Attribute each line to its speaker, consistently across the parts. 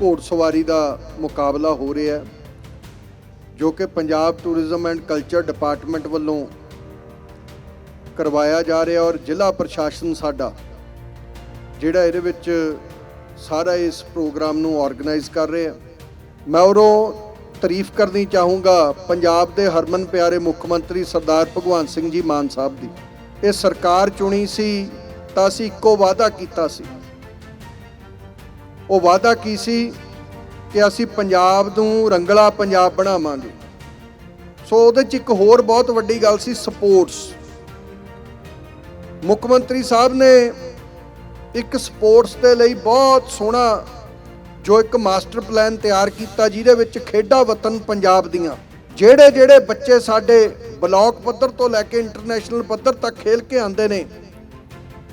Speaker 1: ਘੋੜਸਵਾਰੀ ਦਾ ਮੁਕਾਬਲਾ ਹੋ ਰਿਹਾ ਹੈ, ਜੋ ਕਿ Punjab tourism and culture department ਵੱਲੋਂ ਕਰਵਾਇਆ ਜਾ ਰਿਹਾ ਔਰ ਜ਼ਿਲ੍ਹਾ ਪ੍ਰਸ਼ਾਸਨ ਸਾਡਾ, ਜਿਹੜਾ ਇਹਦੇ ਵਿੱਚ ਸਾਰਾ ਇਸ ਪ੍ਰੋਗਰਾਮ ਨੂੰ ਆਰਗੇਨਾਈਜ਼ ਕਰ ਰਿਹਾ ਮੈਂ ਉਰੋਂ ਤਾਰੀਫ ਕਰਨੀ ਚਾਹੂੰਗਾ ਪੰਜਾਬ ਦੇ ਹਰਮਨ ਪਿਆਰੇ ਮੁੱਖ ਮੰਤਰੀ ਸਰਦਾਰ ਭਗਵੰਤ ਸਿੰਘ ਜੀ ਮਾਨ ਸਾਹਿਬ ਦੀ। ਇਹ ਸਰਕਾਰ ਚੁਣੀ ਸੀ ਤਾਂ ਅਸੀਂ ਇੱਕੋ ਵਾਅਦਾ ਕੀਤਾ ਸੀ ਉਹ ਵਾਅਦਾ ਕੀ ਸੀ ਕਿ ਅਸੀਂ ਪੰਜਾਬ ਨੂੰ ਰੰਗਲਾ ਪੰਜਾਬ ਬਣਾਵਾਂਗੇ। ਸੋ ਉਹਦੇ ਚ ਇੱਕ ਹੋਰ ਬਹੁਤ ਵੱਡੀ ਗੱਲ ਸੀ ਸਪੋਰਟਸ। ਮੁੱਖ ਮੰਤਰੀ ਸਾਹਿਬ ਨੇ ਇੱਕ ਸਪੋਰਟਸ ਦੇ ਲਈ ਬਹੁਤ ਸੋਹਣਾ ਜੋ ਇੱਕ ਮਾਸਟਰ ਪਲਾਨ ਤਿਆਰ ਕੀਤਾ, ਜਿਹਦੇ ਵਿੱਚ ਖੇਡਾਂ ਵਤਨ ਪੰਜਾਬ ਦੀਆਂ, ਜਿਹੜੇ ਜਿਹੜੇ ਬੱਚੇ ਸਾਡੇ ਬਲਾਕ ਪੱਧਰ ਤੋਂ ਲੈ ਕੇ ਇੰਟਰਨੈਸ਼ਨਲ ਪੱਧਰ ਤੱਕ ਖੇਲ ਕੇ ਆਉਂਦੇ ਨੇ,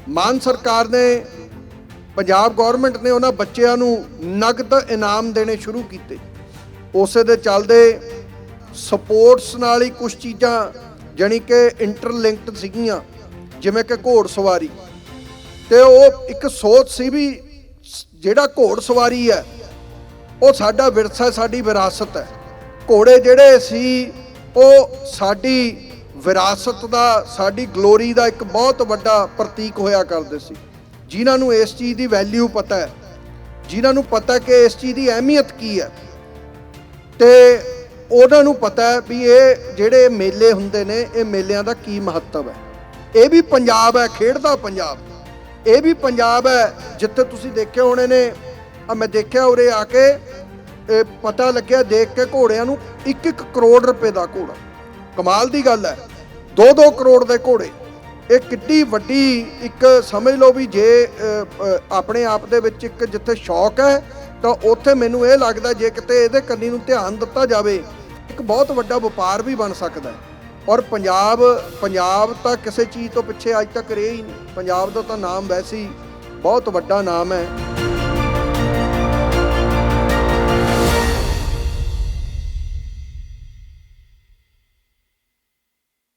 Speaker 1: ਮਾਨ ਸਰਕਾਰ ਨੇ ਪੰਜਾਬ ਗਵਰਨਮੈਂਟ ਨੇ ਉਹਨਾਂ ਬੱਚਿਆਂ ਨੂੰ ਨਗਦ ਇਨਾਮ ਦੇਣੇ ਸ਼ੁਰੂ ਕੀਤੇ। ਉਸੇ ਦੇ ਚੱਲਦੇ ਸਪੋਰਟਸ ਨਾਲ ਹੀ ਕੁਝ ਚੀਜ਼ਾਂ ਜਾਣੀ ਕਿ ਇੰਟਰਲਿੰਕਡ ਸੀਗੀਆਂ, ਜਿਵੇਂ ਕਿ ਘੋੜ ਸਵਾਰੀ। ਤੇ ਉਹ ਇੱਕ ਸੋਚ ਸੀ ਵੀ ਜਿਹੜਾ ਘੋੜ ਸਵਾਰੀ ਹੈ, ਉਹ ਸਾਡਾ ਵਿਰਸਾ, ਸਾਡੀ ਵਿਰਾਸਤ ਹੈ। ਘੋੜੇ ਜਿਹੜੇ ਸੀ, ਉਹ ਸਾਡੀ ਵਿਰਾਸਤ ਦਾ, ਸਾਡੀ ਗਲੋਰੀ ਦਾ ਇੱਕ ਬਹੁਤ ਵੱਡਾ ਪ੍ਰਤੀਕ ਹੋਇਆ ਕਰਦੇ ਸੀ। ਜਿਨ੍ਹਾਂ ਨੂੰ ਇਸ ਚੀਜ਼ ਦੀ ਵੈਲਿਊ ਪਤਾ ਹੈ, ਜਿਨ੍ਹਾਂ ਨੂੰ ਪਤਾ ਕਿ ਇਸ ਚੀਜ਼ ਦੀ ਅਹਿਮੀਅਤ ਕੀ ਹੈ, ਤੇ ਉਹਨਾਂ ਨੂੰ ਪਤਾ ਹੈ ਵੀ ਇਹ ਜਿਹੜੇ ਮੇਲੇ ਹੁੰਦੇ ਨੇ, ਇਹ ਮੇਲਿਆਂ ਦਾ ਕੀ ਮਹੱਤਵ ਹੈ। ਇਹ ਵੀ ਪੰਜਾਬ ਹੈ, ਖੇਡਦਾ ਪੰਜਾਬ। ਇਹ ਵੀ ਪੰਜਾਬ ਹੈ, ਜਿੱਥੇ ਤੁਸੀਂ ਦੇਖੇ ਹੋਣੇ ਨੇ ਆ ਮੈਂ ਦੇਖਿਆ ਉਰੇ ਆ ਕੇ, ਇਹ ਪਤਾ ਲੱਗਿਆ ਦੇਖ ਕੇ ਘੋੜਿਆਂ ਨੂੰ 1-1 ਕਰੋੜ ਰੁਪਏ ਦਾ ਘੋੜਾ। ਕਮਾਲ ਦੀ ਗੱਲ ਹੈ 2-2 ਕਰੋੜ ਦੇ ਘੋੜੇ। ਇਹ ਕਿੱਡੀ ਵੱਡੀ ਇੱਕ ਸਮਝ ਲਓ ਵੀ ਜੇ ਆਪਣੇ ਆਪ ਦੇ ਵਿੱਚ ਇੱਕ ਜਿੱਥੇ ਸ਼ੌਕ ਹੈ, ਤਾਂ ਉੱਥੇ ਮੈਨੂੰ ਇਹ ਲੱਗਦਾ ਜੇ ਕਿਤੇ ਇਹਦੇ ਕੰਨੀ ਨੂੰ ਧਿਆਨ ਦਿੱਤਾ ਜਾਵੇ, ਇੱਕ ਬਹੁਤ ਵੱਡਾ ਵਪਾਰ ਵੀ ਬਣ ਸਕਦਾ ਹੈ। ਔਰ ਪੰਜਾਬ ਪੰਜਾਬ ਤਾਂ ਕਿਸੇ ਚੀਜ਼ ਤੋਂ ਪਿੱਛੇ ਅੱਜ ਤੱਕ ਰਿਹਾ ਹੀ ਨਹੀਂ। ਪੰਜਾਬ ਦਾ ਤਾਂ ਨਾਮ ਵੈਸੇ ਹੀ ਬਹੁਤ ਵੱਡਾ ਨਾਮ ਹੈ।